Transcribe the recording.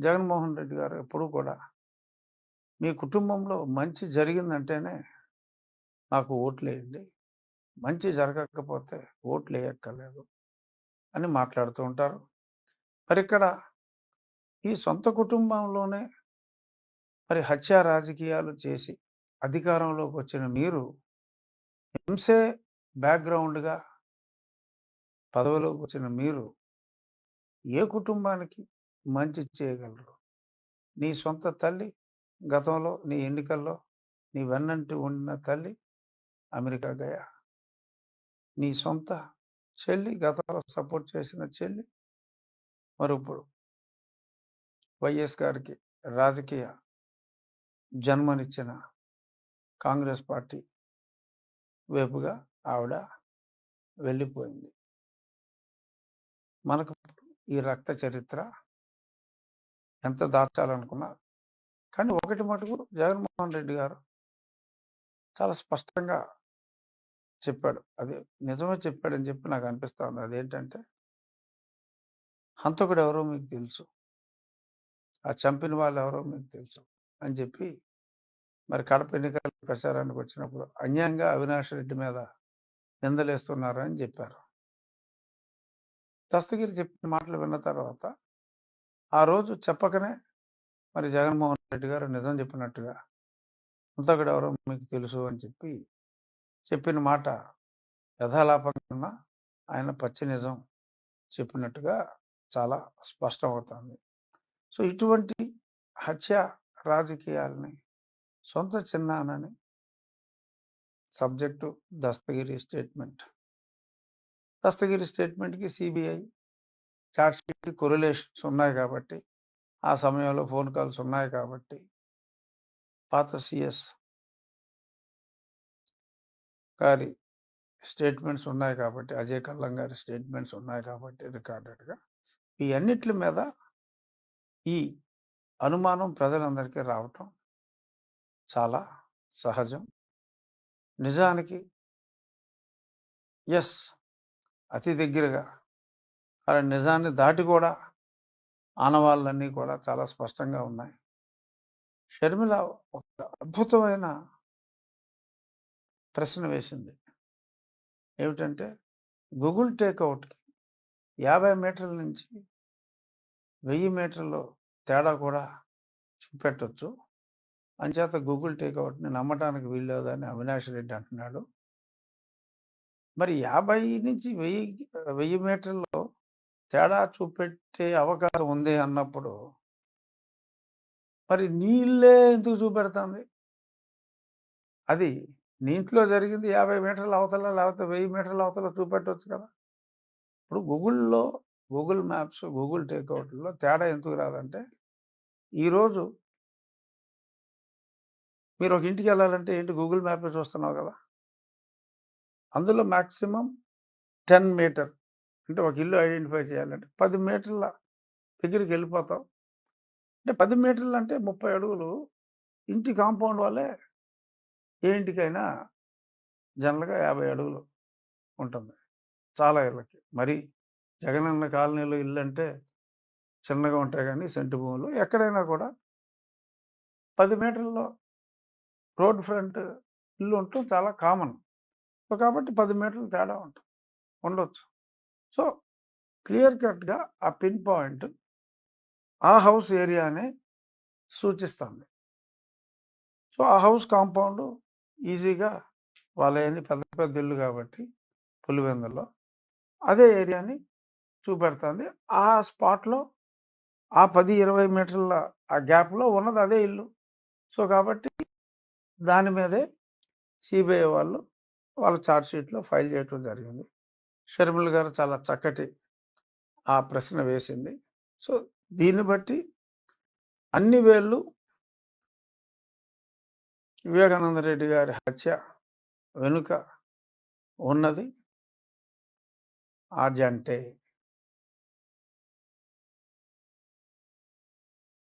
జగన్మోహన్ రెడ్డి గారు ఎప్పుడూ కూడా మీ కుటుంబంలో మంచి జరిగిందంటేనే నాకు ఓట్లేయండి. మంచి జరగకపోతే ఓట్లు వేయక్కర్లేదు అని మాట్లాడుతూ ఉంటారు. మరి ఇక్కడ ఈ సొంత కుటుంబంలోనే మరి హత్య రాజకీయాలు చేసి అధికారంలోకి వచ్చిన మీరు హింసే బ్యాక్గ్రౌండ్గా పదవిలోకి వచ్చిన మీరు ఏ కుటుంబానికి మంచి చేయగలరు. నీ సొంత తల్లి గతంలో నీ ఎన్నికల్లో నీ వెన్నంటి ఉండిన తల్లి అమెరికా గయా. నీ సొంత చెల్లి గతంలో సపోర్ట్ చేసిన చెల్లి మరి ఇప్పుడు వైఎస్ గారికి రాజకీయ జన్మనిచ్చిన కాంగ్రెస్ పార్టీ వైపుగా ఆవిడ వెళ్ళిపోయింది. మనకు ఈ రక్త చరిత్ర ఎంత దాచాలనుకున్నా. కానీ ఒకటి మటుకు జగన్మోహన్ రెడ్డి గారు చాలా స్పష్టంగా చెప్పాడు. అది నిజమే చెప్పాడని చెప్పి నాకు అనిపిస్తా ఉంది. అదేంటంటే హంతకుడు ఎవరో మీకు తెలుసు. ఆ చంపిన వాళ్ళు ఎవరో మీకు తెలుసు అని చెప్పి మరి కడప ఎన్నికల ప్రచారానికి వచ్చినప్పుడు అన్యాయంగా అవినాష్ రెడ్డి మీద నిందలేస్తున్నారు అని చెప్పారు. దస్తగిరి చెప్పిన మాటలు విన్న తర్వాత ఆ రోజు చెప్పకనే మరి జగన్మోహన్ రెడ్డి గారు నిజం చెప్పినట్టుగా హంతకుడు ఎవరో మీకు తెలుసు అని చెప్పి చెప్పిన మాట యథాలాపంగా ఆయన పచ్చి నిజం చెప్పినట్టుగా చాలా స్పష్టమవుతుంది. సో ఇటువంటి హత్య రాజకీయాలని సొంత చిన్నానని సబ్జెక్టు దస్తగిరి స్టేట్మెంట్. దస్తగిరి స్టేట్మెంట్కి సిబిఐ చార్జ్షీట్ కొరిలేషన్స్ ఉన్నాయి కాబట్టి ఆ సమయంలో ఫోన్ కాల్స్ ఉన్నాయి కాబట్టి పాత సిఎస్ గారి స్టేట్మెంట్స్ ఉన్నాయి కాబట్టి అజయ్ కల్లం గారి స్టేట్మెంట్స్ ఉన్నాయి కాబట్టి రికార్డెడ్గా. ఈ అన్నిటి మీద ఈ అనుమానం ప్రజలందరికీ రావటం చాలా సహజం. నిజానికి ఎస్ అతి దగ్గరగా అలా నిజాన్ని దాటి కూడా ఆనవాళ్ళన్నీ కూడా చాలా స్పష్టంగా ఉన్నాయి. షర్మిల ఒక అద్భుతమైన ప్రశ్న వేసింది. ఏమిటంటే గూగుల్ టేక్అవుట్కి యాభై మీటర్ల నుంచి వెయ్యి మీటర్లు తేడా కూడా చూపెట్టచ్చు. అంచేత గూగుల్ టేక్అవుట్ని నమ్మటానికి వీల్లేదని అవినాష్ రెడ్డి అంటున్నాడు. మరి యాభై నుంచి వెయ్యి వెయ్యి మీటర్లో తేడా చూపెట్టే అవకాశం ఉంది అన్నప్పుడు మరి నీళ్ళే ఎందుకు చూపెడుతుంది? అది నీంట్లో జరిగింది యాభై మీటర్ల అవతల లేకపోతే వెయ్యి మీటర్ల అవతల చూపెట్టవచ్చు కదా! ఇప్పుడు గూగుల్లో గూగుల్ మ్యాప్స్ గూగుల్ టేక్అవుట్లో తేడా ఎందుకు రాదంటే ఈరోజు మీరు ఒక ఇంటికి వెళ్ళాలంటే ఏంటి గూగుల్ మ్యాప్లో చూస్తున్నావు కదా! అందులో మ్యాక్సిమం టెన్ మీటర్ అంటే ఒక ఇల్లు ఐడెంటిఫై చేయాలంటే పది మీటర్ల దగ్గరికి వెళ్ళిపోతాం. అంటే పది మీటర్లు అంటే ముప్పై అడుగులు ఇంటి కాంపౌండ్ వాళ్ళే ఏ ఇంటికైనా జనరల్గా యాభై అడుగులు ఉంటుంది. చాలా ఇళ్ళకి. మరి జగనన్న కాలనీలో ఇల్లు అంటే చిన్నగా ఉంటాయి కానీ సెంటు భూములు ఎక్కడైనా కూడా పది మీటర్లో రోడ్ ఫ్రంట్ ఇల్లు ఉండటం చాలా కామన్. కాబట్టి పది మీటర్లు తేడా ఉంటుంది ఉండొచ్చు. సో క్లియర్ కట్గా ఆ పిన్ పాయింట్ ఆ హౌస్ ఏరియానే సూచిస్తుంది. సో ఆ హౌస్ కాంపౌండ్ ఈజీగా వాళ్ళని పెద్ద పెద్ద ఇల్లు కాబట్టి పులివెందులో అదే ఏరియాని చూపెడుతుంది. ఆ స్పాట్లో ఆ పది ఇరవై మీటర్ల ఆ గ్యాప్లో ఉన్నది అదే ఇల్లు. సో కాబట్టి దాని మీదే సిబిఐ వాళ్ళు వాళ్ళ ఛార్జ్షీట్లో ఫైల్ చేయటం జరిగింది. షర్మిల గారు చాలా చక్కటి ఆ ప్రశ్న వేసింది. సో దీన్ని బట్టి అన్ని వేళ్ళు వివేకానంద రెడ్డి గారి హత్య వెనుక ఉన్నది. ఆర్జంటే